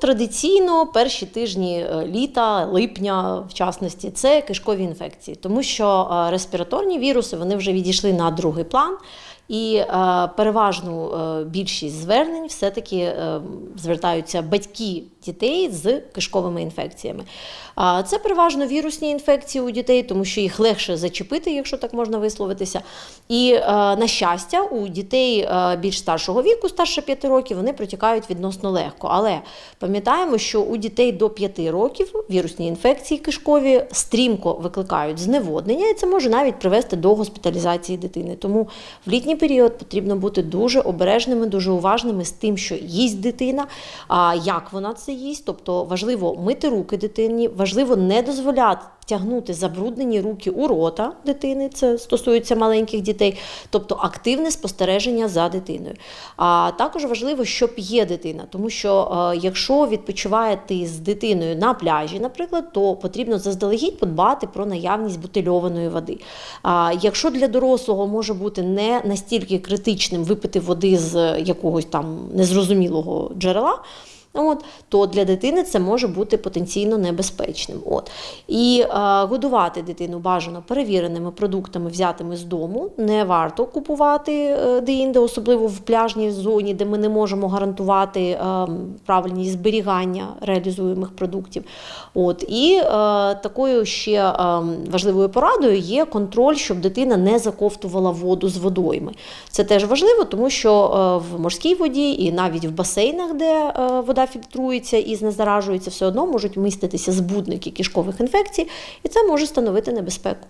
Традиційно перші тижні е, літа, липня, в частності, це кишкові інфекції, тому що е, респіраторні віруси вони вже відійшли на другий план. І е, переважну е, більшість звернень все-таки е, звертаються батьки дітей з кишковими інфекціями. Це переважно вірусні інфекції у дітей, тому що їх легше зачепити, якщо так можна висловитися. І на щастя, у дітей більш старшого віку, старше 5 років, вони протікають відносно легко. Але пам'ятаємо, що у дітей до 5 років вірусні інфекції кишкові стрімко викликають зневоднення, і це може навіть привести до госпіталізації дитини. Тому в літній період потрібно бути дуже обережними, дуже уважними з тим, що їсть дитина, як вона це їсть. Тобто важливо мити руки дитині, важливо не дозволяти тягнути забруднені руки у рота дитини, це стосується маленьких дітей, тобто активне спостереження за дитиною. А також важливо, що п'є дитина, тому що е, якщо відпочиває ти з дитиною на пляжі, наприклад, то потрібно заздалегідь подбати про наявність бутильованої води. А якщо для дорослого може бути не настільки критичним випити води з якогось там незрозумілого джерела. От, то для дитини це може бути потенційно небезпечним. От. І е, годувати дитину бажано перевіреними продуктами, взятими з дому. Не варто купувати е, де-інде, особливо в пляжній зоні, де ми не можемо гарантувати е, правильність зберігання реалізуємих продуктів. От. І е, такою ще е, важливою порадою є контроль, щоб дитина не заковтувала воду з водойми. Це теж важливо, тому що е, в морській воді і навіть в басейнах, де е, вода фільтрується і знезаражується, все одно можуть міститися збудники кишкових інфекцій, і це може становити небезпеку.